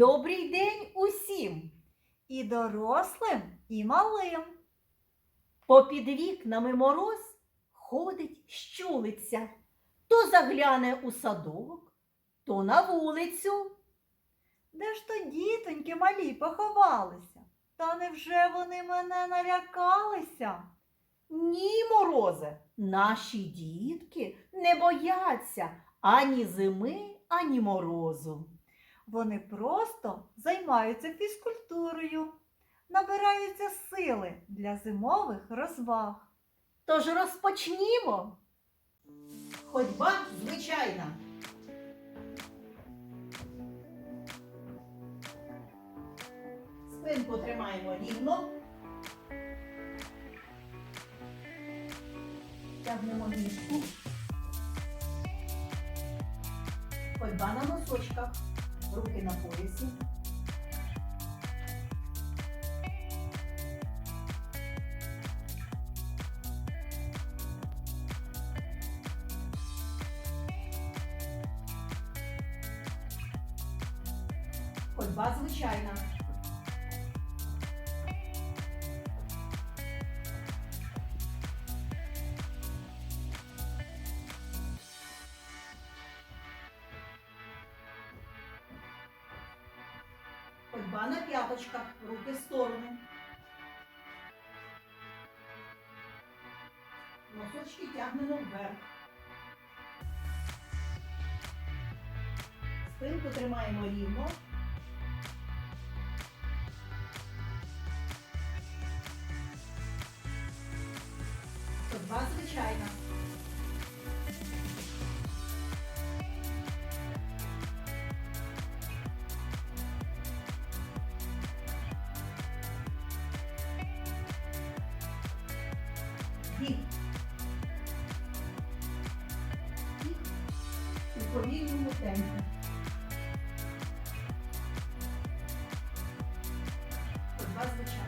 Добрий день усім! І дорослим, і малим. Попід вікнами мороз ходить щулиця. То загляне у садок, то на вулицю. Де ж то дітоньки малі поховалися? Та невже вони мене налякалися? Ні, морозе, наші дітки не бояться ані зими, ані морозу. Вони просто займаються фізкультурою, набираються сили для зимових розваг. Тож розпочнімо. Ходьба звичайна. Спинку тримаємо рівно. Тягнемо ніжку. Ходьба на носочках. Руки на поясі. Ходьба звичайна. Ходьба на п'яточках, руки в сторони. Носочки тягнемо вверх. Спинку тримаємо рівно. Біг у повільному темпі. Ходьба звичайна.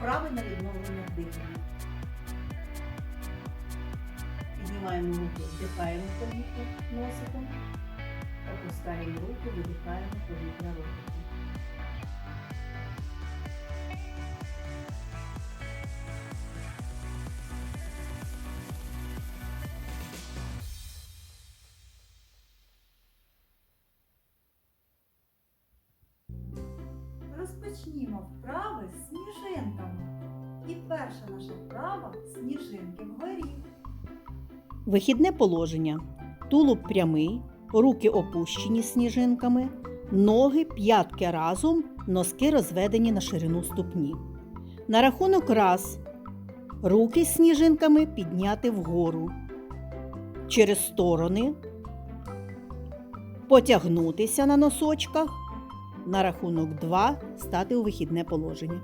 Вправи на відновлення дихання. Піднімаємо руки, вдихаємо повітря носиком, опускаємо руки, видихаємо повітря ротиком. Розпочнімо вправи з сніжинками. І перша наша вправа сніжинки вгорі. Вихідне положення. Тулуб прямий, руки опущені сніжинками, ноги п'ятки разом, носки розведені на ширину ступні. На рахунок раз. Руки з сніжинками підняти вгору. Через сторони. Потягнутися на носочках. На рахунок 2 стати у вихідне положення.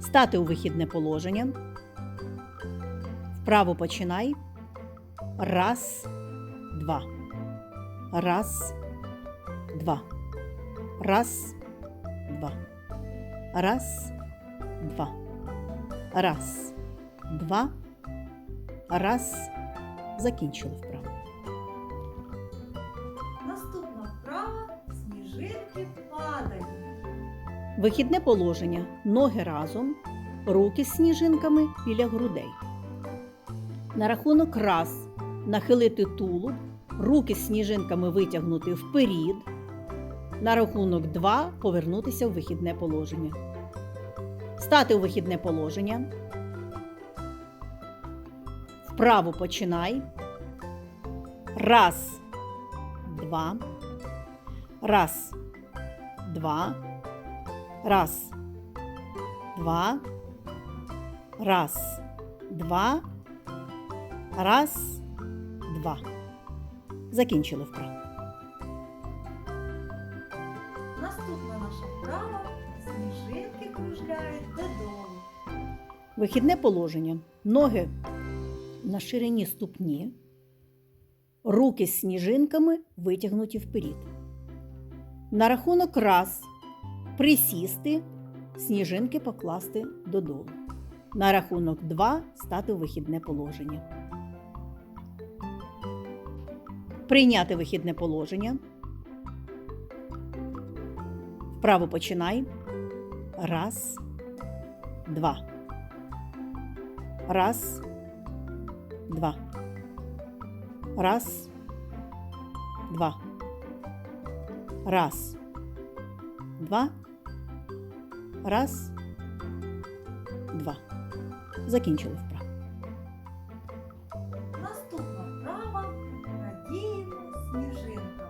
Стати у вихідне положення. Вправо починай. Раз, два. Раз, два. Раз, два. Раз, два. Раз, два. Раз. Закінчили вправо. Вихідне положення. Ноги разом, руки з сніжинками біля грудей. На рахунок раз нахилити тулуб, руки з сніжинками витягнути вперід. На рахунок два повернутися в вихідне положення. Стати у вихідне положення. Вправо починай. Раз, два. Раз, два. Раз, два. Раз, два. Раз, два. Закінчили вправу. Наступна наша вправа сніжинки кружляють додому. Вихідне положення. Ноги на ширині ступні. Руки з сніжинками витягнуті вперед. На рахунок раз присісти, сніжинки покласти додолу. На рахунок два стати у вихідне положення. Прийняти вихідне положення. Вправо починай. Раз, два. Раз, два. Раз, два. Раз, два. Раз, два. Закінчили вправо. Наступна вправа радіємо сніжинкам.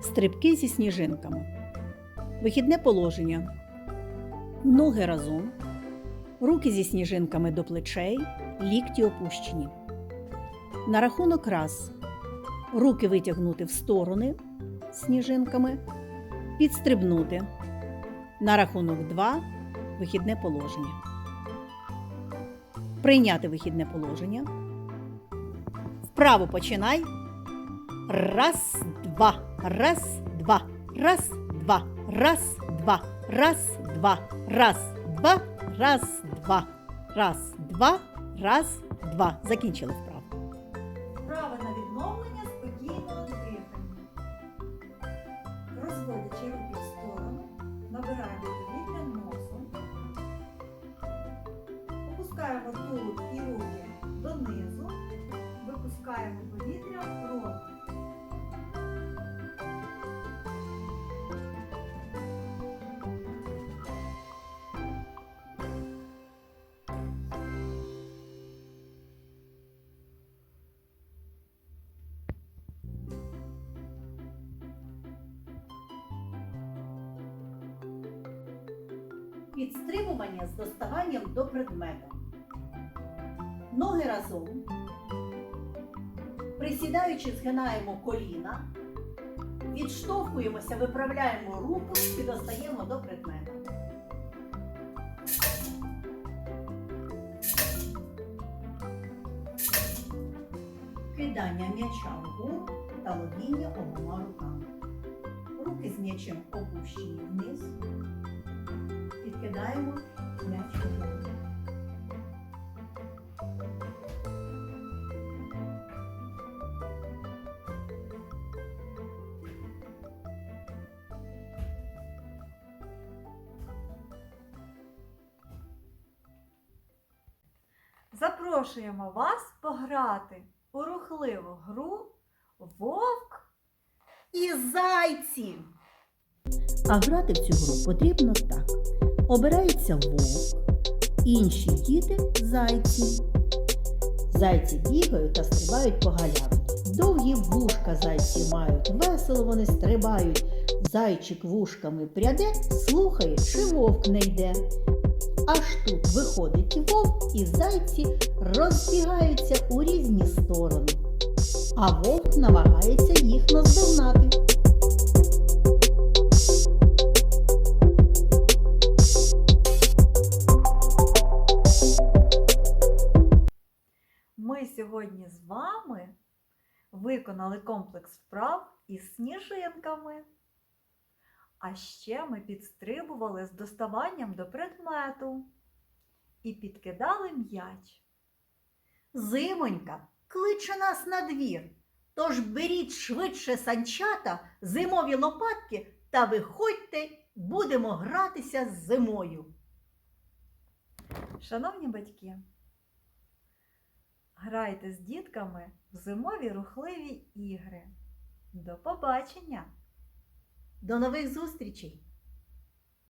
Стрибки зі сніжинками. Вихідне положення. Ноги разом. Руки зі сніжинками до плечей, лікті опущені. На рахунок раз. Руки витягнути в сторони сніжинками, підстрибнути. На рахунок два. Вихідне положення. Прийняти вихідне положення. Вправо починай. Раз, два, раз, два, раз, два, раз, два, раз, два, раз, два, раз, два, раз, два, раз, два. Закінчили вправо. Вправа на відновлення чи обід столами. Набираємо Підстрибування з доставанням до предмета. Ноги разом. Присідаючи, згинаємо коліна. Відштовхуємося, виправляємо руку і достаємо до предмета. Кидання м'яча вгору та ловіння обома руками. Руки з м'ячем опущені вниз. Підкидаємо м'яч вгору. Запрошуємо вас пограти у рухливу гру Вовк І зайці. А грати в цю гру потрібно так. Обирається вовк, інші діти зайці. Зайці бігають та стрибають по галявині. Довгі вушка зайці мають, весело вони стрибають. Зайчик вушками пряде, слухає, чи вовк не йде. Аж тут виходить вовк, і зайці розбігаються у різні сторони. А вовк намагається їх наздогнати. Сьогодні з вами виконали комплекс вправ із сніжинками. А ще ми підстрибували з доставанням до предмету і підкидали м'яч. Зимонька кличе нас на двір. Тож беріть швидше санчата, зимові лопатки та виходьте, будемо гратися з зимою. Шановні батьки, грайте з дітками в зимові рухливі ігри. До побачення! До нових зустрічей!